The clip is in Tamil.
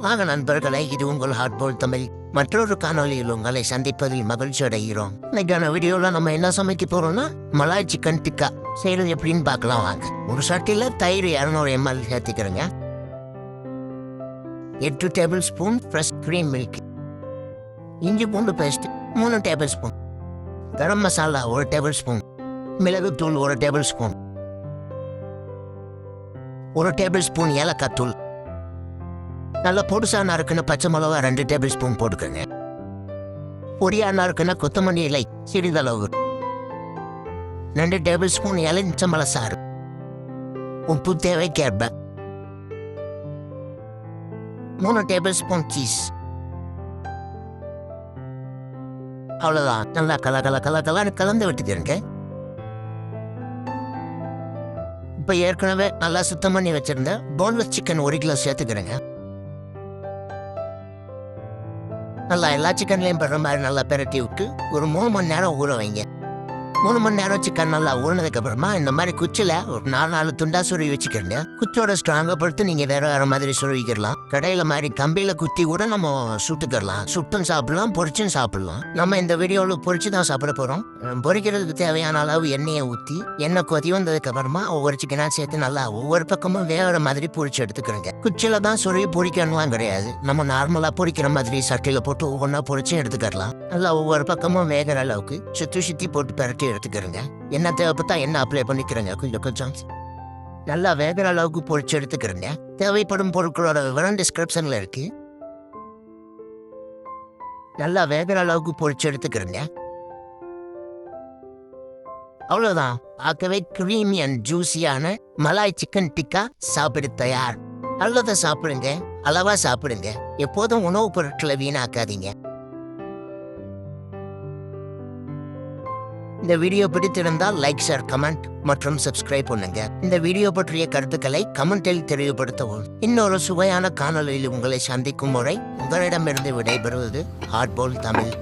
வாங்க நண்பர்களே. இது உங்கள் ஹார்ட்போல் தமிழ். மற்றொரு காணொலியில் உங்களை சந்திப்பதில் மகிழ்ச்சி அடைகிறோம். இன்னைக்கான வீடியோவில் நம்ம என்ன சமைக்க போறோம்னா மலாய் சிக்கன் டிக்கா. செய்யறது எப்படின்னு பார்க்கலாம் வாங்க. ஒரு சட்டியில் தயிர் இரநூறு எம்எல் சேர்த்துக்கிறேங்க. எட்டு table spoon fresh cream milk இஞ்சி பூண்டு பேஸ்ட் மூணு டேபிள் ஸ்பூன் கரம் மசாலா ஒரு டேபிள் ஸ்பூன் மிளகுத்தூள் ஒரு டேபிள் ஸ்பூன் ஒரு டேபிள் ஸ்பூன் ஏலக்காய் தூள். நல்லா பொடுசாக நறுக்குன்னு பச்சை மிளகா ரெண்டு டேபிள் ஸ்பூன் போட்டுக்கோங்க. பொடியாக நறுக்குன்னா கொத்தமல்லி இலை சிறிதளவு. ரெண்டு டேபிள் ஸ்பூன் இலைச்சம்பள சாறு. உப்பு தேவைக்கேற்ப. மூணு டேபிள் ஸ்பூன் சீஸ். அவ்வளோதான் நல்லா கல கல கல கலன்னு கலந்து விட்டுக்கிறேங்க. இப்போ ஏற்கனவே நல்லா சுத்தம் பண்ணி வச்சுருந்தேன் போன்லெஸ் சிக்கன் ஒரு கிலோ சேர்த்துக்கிறேங்க. நல்லா எல்லா சிக்கன்லையும் படுற மாதிரி நல்லா பெரட்டி விட்டு ஒரு மூணு மணி நேரம் ஊற வைங்க. மூணு மணி நேரம் சிக்கன் நல்லா ஊறினதுக்கு அப்புறமா இந்த மாதிரி குச்சில ஒரு நாலு நாலு துண்டா சுருவி வச்சுக்கிறீங்க குச்சோட ஸ்ட்ராங்கா பொறுத்து நீங்க வேற வேற மாதிரி சுருவிக்கலாம் கடையில மாதிரி கம்பியில குத்தி கூட நம்ம சுட்டுக்கலாம் சுட்டும் சாப்பிடலாம் பொரிச்சும் சாப்பிடலாம். நம்ம இந்த வீடியோவில் பொரிச்சு தான் சாப்பிட போறோம். பொரிக்கிறதுக்கு தேவையான அளவு எண்ணெயை ஊற்றி எண்ணெய் கொதி வந்ததுக்கு அப்புறமா ஒவ்வொரு சிக்கனா சேர்த்து நல்லா ஒவ்வொரு பக்கமும் வேற மாதிரி பொரிச்சு எடுத்துக்கிறேங்க. குச்சில தான் சுருவி பொரிக்கணும்லாம் கிடையாது. நம்ம நார்மலா பொரிக்கிற மாதிரி சட்டையில போட்டு ஒவ்வொன்றா பொரிச்சும் எடுத்துக்கலாம் நல்லா ஒவ்வொரு பக்கமும் வேகிற அளவுக்கு சுத்தி சுத்தி போட்டு பரட்டி எடுத்துக்கிறேங்க. என்ன தேவைப்பட்டா என்ன அப்ளை பண்ணிக்கிறேங்க? கொஞ்சம் கொஞ்சம். நல்லா வேகிற அளவுக்கு பொரிச்சு எடுத்துக்கிறேங்க. தேவைப்படும் பொருட்களோட விவரம் டிஸ்கிரிப்ஷன்ல இருக்கு. நல்லா வேகிற அளவுக்கு பொரிச்சு எடுத்துக்கிறேங்க. அவ்வளவுதான். பார்க்கவே கிரீமி அண்ட் ஜூஸியான மலாய் சிக்கன் டிக்கா சாப்பிட தயார். நல்லதை சாப்பிடுங்க. அளவா சாப்பிடுங்க. எப்போதும் உணவுப் பொருட்களை வீணாக்காதீங்க. இந்த வீடியோ பிடித்திருந்தால் லைக் ஷேர் கமெண்ட் மற்றும் சப்ஸ்கிரைப் பண்ணுங்க. இந்த வீடியோ பற்றிய கருத்துக்களை கமெண்டில் தெளிவுபடுத்தவும் இன்னொரு சுவையான காணொலியில் உங்களை சந்திக்கும் முறை உங்களிடமிருந்து விடைபெறுவது ஹார்ட்போல் தமிழ்.